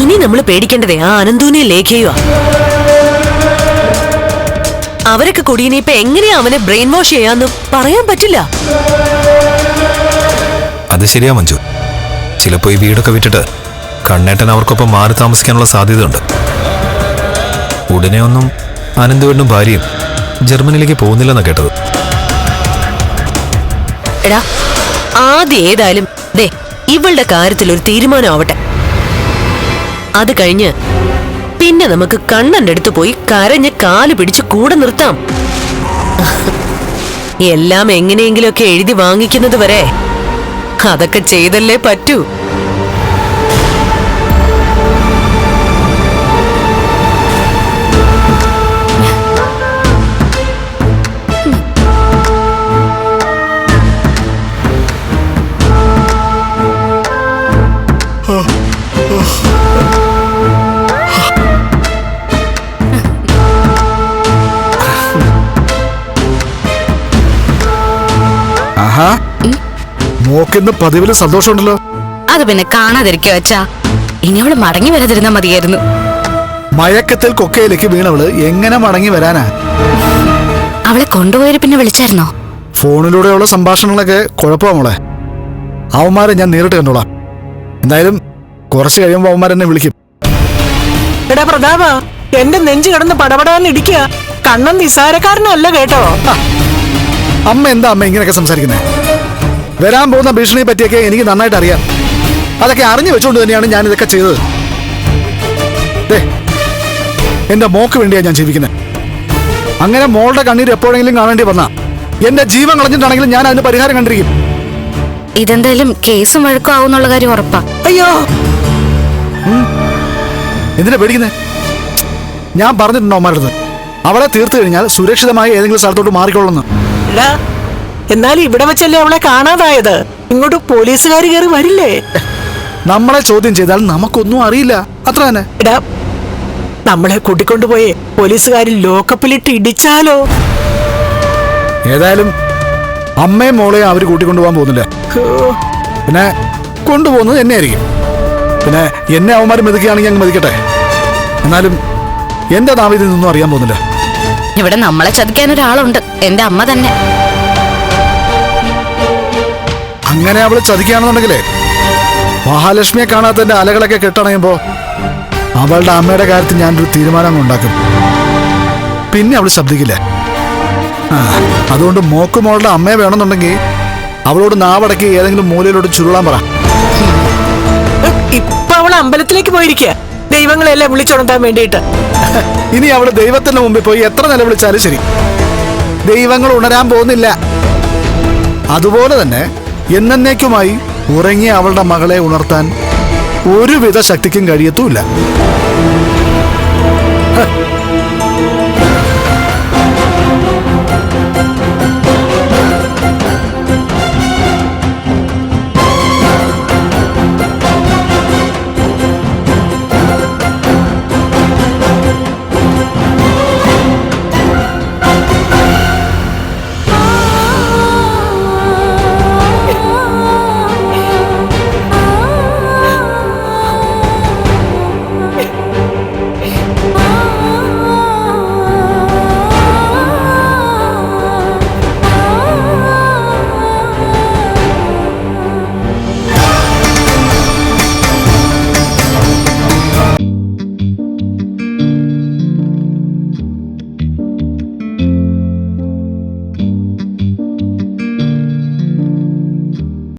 ഇനി നമ്മൾ പേടിക്കേണ്ടതേ ആ അനന്തൂനെ ലേഖയുവാ അവരൊക്കെ കൊടിയനെ ഇപ്പൊ എങ്ങനെയാ അവനെ ബ്രെയിൻ വാഷ് ചെയ്യാന്ന് പറയാൻ പറ്റില്ല. അത് ശരിയാ മഞ്ജു. ചിലപ്പോ ഈ വീടൊക്കെ വിട്ടിട്ട് കണ്ണേട്ടൻ അവർക്കൊപ്പം മാറി താമസിക്കാനുള്ള സാധ്യതയുണ്ട്. ഉടനെ ഒന്നും അനന്തുവിനും ഭാര്യയും ജർമ്മനിയിലേക്ക് പോകുന്നില്ലെന്നാ കേട്ടത്. എടാ ആദ്യം ഏതായാലും ദേ ഇവളുടെ കാര്യത്തിൽ ഒരു തീരുമാനം ആവട്ടെ അത് കഴിഞ്ഞ് പിന്നെ നമുക്ക് കണ്ണന്റെ അടുത്ത് പോയി കരഞ്ഞ് കാൽ പിടിച്ച് കൂടെ നിർത്താം. എല്ലാം എങ്ങനെയെങ്കിലുമൊക്കെ എഴുതി വാങ്ങിക്കുന്നത് വരെ. അതൊക്കെ ചെയ്തല്ലേ പറ്റൂ. മോക്കിന്ന് പതിവിൽ സന്തോഷമുണ്ടല്ലോ. അത് പിന്നെ കാണാതിരിക്കോ അച്ഛാ ഇനി അവൾ മടങ്ങി വരാതിരുന്നാ മതിയായിരുന്നു. മയക്കത്തിൽ കൊക്കയിലേക്ക് വീണവൾ എങ്ങനെ മടങ്ങി വരാനാ? അവളെ കൊണ്ടുപോയി പിന്നെ വിളിച്ചായിരുന്നോ? ഫോണിലൂടെയുള്ള സംഭാഷണങ്ങളൊക്കെ കുഴപ്പമാ മോളെ. അവന്മാരെ ഞാൻ നേരിട്ട് കണ്ടോളാം. എന്തായാലും കുറച്ച് കഴിയുമ്പോൾ അവന്മാരെന്നെ വിളിക്കും. എടാ പ്രതാപ എന്റെ നെഞ്ചു കിടന്ന് പടപടാൻ ഇടിക്കുക കണ്ണൻ നിസാരക്കാരനല്ല കേട്ടോ. അമ്മ എന്താ അമ്മ ഇങ്ങനെയൊക്കെ സംസാരിക്കുന്നത് വരാൻ പോകുന്ന ഭീഷണിയെ പറ്റിയൊക്കെ എനിക്ക് നന്നായിട്ട് അറിയാം. അതൊക്കെ അറിഞ്ഞു വെച്ചുകൊണ്ട് തന്നെയാണ് ഞാൻ ഇതൊക്കെ ചെയ്തത്. എന്റെ മോക്ക് വേണ്ടിയാണ് ഞാൻ ജീവിക്കുന്നത് അങ്ങനെ മോളുടെ കണ്ണീര് എപ്പോഴെങ്കിലും കാണേണ്ടി വന്നാ. എന്റെ ജീവൻ കളഞ്ഞിട്ടാണെങ്കിലും ഞാൻ അതിന് പരിഹാരം കണ്ടിരിക്കും. ഇതെന്തായാലും കേസും വഴക്കും ആവുന്നുള്ള കാര്യം ഉറപ്പാ. അയ്യോ! എന്തിനാ പേടിക്കുന്നേ? ഞാൻ പറഞ്ഞിട്ടുണ്ടോ അമ്മയുടെ അവളെ തീർത്തു കഴിഞ്ഞാൽ സുരക്ഷിതമായി ഏതെങ്കിലും സ്ഥലത്തോട്ട് മാറിക്കൊള്ളുന്നു എടാ എന്നാലും ഇവിടെ വെച്ചല്ലേ അവളെ കാണാതായത്? ഇങ്ങോട്ട് പോലീസുകാർ കയറി വരില്ലേ? നമ്മളെ ചോദ്യം ചെയ്താൽ നമുക്കൊന്നും അറിയില്ല. അത്ര തന്നെ. എടാ നമ്മളെ കൂട്ടിക്കൊണ്ടുപോയി പോലീസുകാർ ലോക്കപ്പിലിട്ട് ഇടിച്ചാലോ? ഏതായാലും അമ്മയും മോളെയും അവർ കൂട്ടിക്കൊണ്ടുപോകാൻ പോകുന്നില്ല. പിന്നെ കൊണ്ടുപോകുന്നത് എന്നെ ആയിരിക്കും. പിന്നെ എന്നെ അവന്മാർ മെതിക്കുകയാണെങ്കിൽ അങ്ങ് മെതിക്കട്ടെ. എന്നാലും എന്റെ നാവിൽ നിന്നൊന്നും അറിയാൻ പോകുന്നില്ല. ഇവിടെ നമ്മളെ ചതിക്കാൻ ഒരാളുണ്ട്. എന്റെ അമ്മ തന്നെ. അങ്ങനെ അവൾ ചതിക്കുകയാണെന്നുണ്ടെങ്കിലേ മഹാലക്ഷ്മിയെ കാണാത്തതിന്റെ അലകളൊക്കെ കെട്ടണയുമ്പോ അവളുടെ അമ്മയുടെ കാര്യത്തിൽ ഞാനൊരു തീരുമാനം ഉണ്ടാക്കും. പിന്നെ അവൾ ശബ്ദിക്കില്ല. അതുകൊണ്ട് മോക്ക് മോളുടെ അമ്മയെ വേണമെന്നുണ്ടെങ്കിൽ അവളോട് നാവടക്കി ഏതെങ്കിലും മൂലയിലോട്ട് ചുരുളാൻ പറ. ഇപ്പൊ അവൾ അമ്പലത്തിലേക്ക് പോയിരിക്കുക ദൈവങ്ങളെല്ലാം വിളിച്ചുണർത്താൻ വേണ്ടിയിട്ട്. ഇനി അവൾ ദൈവത്തിന്റെ മുമ്പിൽ പോയി എത്ര നിലവിളിച്ചാലും ശരി. ദൈവങ്ങൾ ഉണരാൻ പോകുന്നില്ല. അതുപോലെ തന്നെ എന്നേക്കുമായി ഉറങ്ങിയ അവളുടെ മകളെ ഉണർത്താൻ ഒരുവിധ ശക്തിക്കും കഴിയത്തുമില്ല.